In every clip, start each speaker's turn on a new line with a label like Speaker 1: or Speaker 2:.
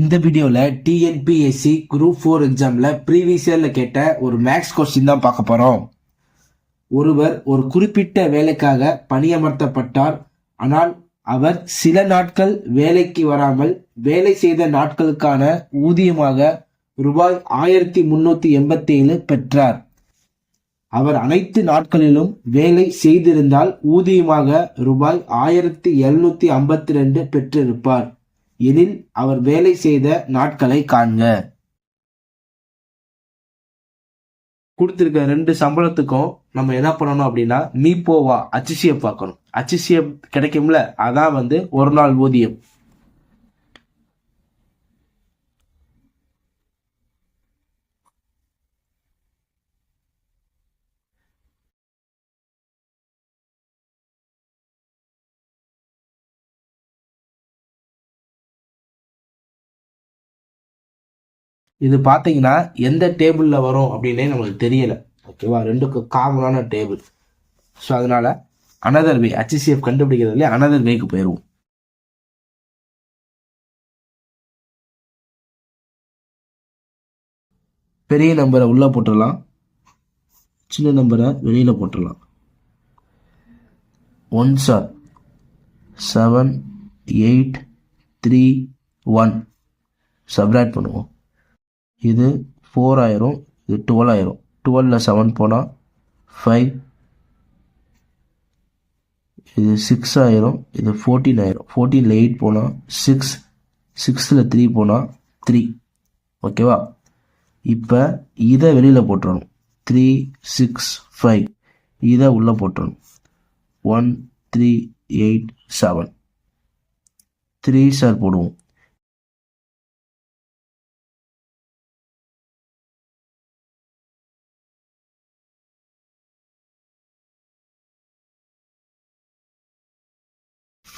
Speaker 1: இந்த வீடியோவில் TNPSC group four எக்ஸாமில் ப்ரீவியஸ் இயரில் கேட்ட ஒரு மேக்ஸ் கொஸ்டின் தான் பார்க்க போகிறோம் ஒருவர் ஒரு குறிப்பிட்ட வேலைக்காக பணியமர்த்தப்பட்டார். ஆனால் அவர் சில நாட்கள் வேலைக்கு வராமல் வேலை செய்த நாட்களுக்கான ஊதியமாக ரூபாய் ஆயிரத்தி முன்னூற்றி எண்பத்தி ஏழு பெற்றார். அவர் அனைத்து நாட்களிலும் வேலை செய்திருந்தால் ஊதியமாக ரூபாய் ஆயிரத்தி எழுநூற்றி ஐம்பத்தி ரெண்டு பெற்றிருப்பார். எனில் அவர் வேலை செய்த நாட்களை காண்க. கொடுத்திருக்க ரெண்டு சம்பளத்துக்கும் நம்ம என்ன பண்ணணும் அப்படின்னா மீப்போவா அச்சிசிஎஃப் பார்க்கணும். அச்சிசிஎஃப் கிடைக்கும்ல அதான் வந்து ஒரு நாள் ஊதியம். இது பார்த்தீங்கன்னா எந்த டேபிளில் வரும் அப்படின்னே நம்மளுக்கு தெரியலை. ஓகேவா? ரெண்டுக்கும் காமனான டேபிள் ஸோ அதனால அனதர் வே ஹச்சிசிஎஃப் கண்டுபிடிக்கிறதுலே அனதர் வேக்கு போயிடுவோம். பெரிய நம்பரை உள்ளே போட்டுடலாம். சின்ன நம்பரை வெளியில் போட்டுடலாம். One sir seven eight three one subtract பண்ணுவோம். இது ஃபோர் ஆயிரும் இது டுவெல் ஆயிரும். டுவெலில் செவன் போனால் ஃபைவ் இது சிக்ஸ் ஆயிரும் இது ஃபோர்டீன் ஆயிரும். ஃபோர்டீனில் எயிட் போனால் சிக்ஸ் சிக்ஸில் த்ரீ போனால் த்ரீ ஓகேவா இப்போ இதை வெளியில் போட்டுறணும். த்ரீ சிக்ஸ் ஃபைவ் இதை உள்ளே போட்டுறணும். One three eight seven three sir போடுவோம்.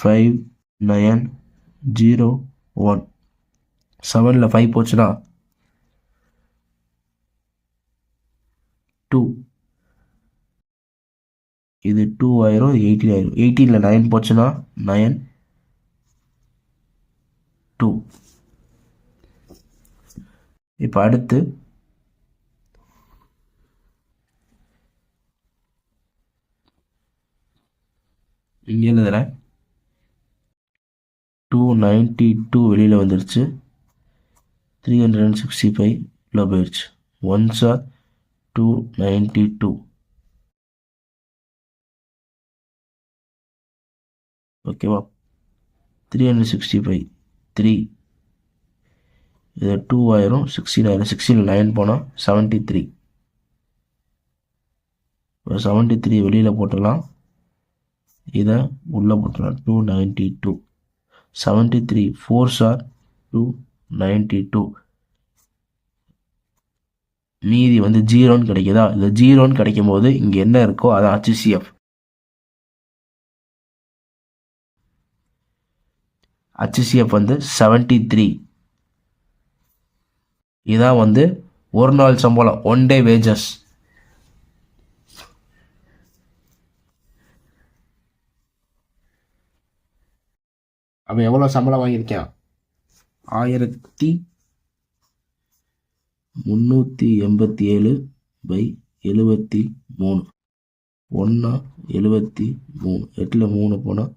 Speaker 1: ஃபைவ் நயன் ஜீரோ ஒன் செவனில் ஃபைவ் போச்சுன்னா டூ இது டூ ஆயிரும் எயிட்டீன் ஆயிரும். எயிட்டீனில் நைன் போச்சுன்னா நயன் டூ இப்போ அடுத்து இங்கே எழுதுறேன். நைன்ட்டி டூ வெளியில் வந்துருச்சு. Three hundred and sixty five உள்ளே போயிடுச்சு one sir two ninety two ஓகேவா three hundred sixty five three இது டூ ஆயிரும். சிக்ஸ்டீன் ஆயிரம். சிக்ஸ்டீன் நைன் போனால் செவன்ட்டி த்ரீ இப்போ செவன்ட்டி த்ரீ வெளியில் போட்டலாம் இதை உள்ளே போட்டலாம் two ninety two seventy three four sir two ninety two மீதி வந்து ஜீரோன்னு கிடைக்குதா? இந்த ஜீரோன்னு கிடைக்கும் போது இங்கே என்ன இருக்கோ அதான் ஹச்சிசிஎஃப் ஹச்சிசிஎஃப் வந்து செவன்ட்டி த்ரீ இதான் வந்து ஒரு நாள் சம்பளம் ஒன் டே வேஜஸ் அவன் எவ்வளோ சம்பளம் வாங்கியிருக்கான்? ஆயிரத்தி முந்நூற்றி எண்பத்தி ஏழு பை எழுபத்தி மூணு. ஒன்றா எழுபத்தி மூணு. எட்டில் மூணு போனால்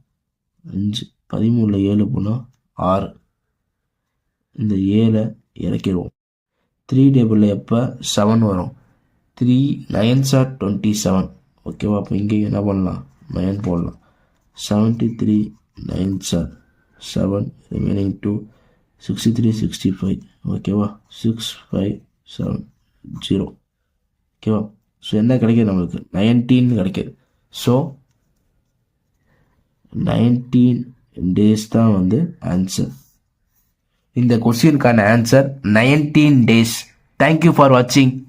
Speaker 1: அஞ்சு. பதிமூணில் ஏழு போனால் ஆறு. இந்த ஏழை இறக்கிடுவோம். த்ரீ டேபிளில் எப்போ? செவன் வரும். Three nines sir twenty seven ஓகேவா அப்போ இங்கே என்ன பண்ணலாம்? நைன் போடலாம். Seventy three nine sir seven remaining two sixty three sixty five ஓகேவா சிக்ஸ் ஃபைவ் செவன் ஜீரோ ஓகேவா ஸோ என்ன கிடைக்கிது நம்மளுக்கு? நைன்டீன் கிடைக்கிது. ஸோ நைன்டீன் டேஸ் தான் வந்து ஆன்சர் இந்த கொஸ்டினுக்கான answer nineteen days thank you for வாட்சிங்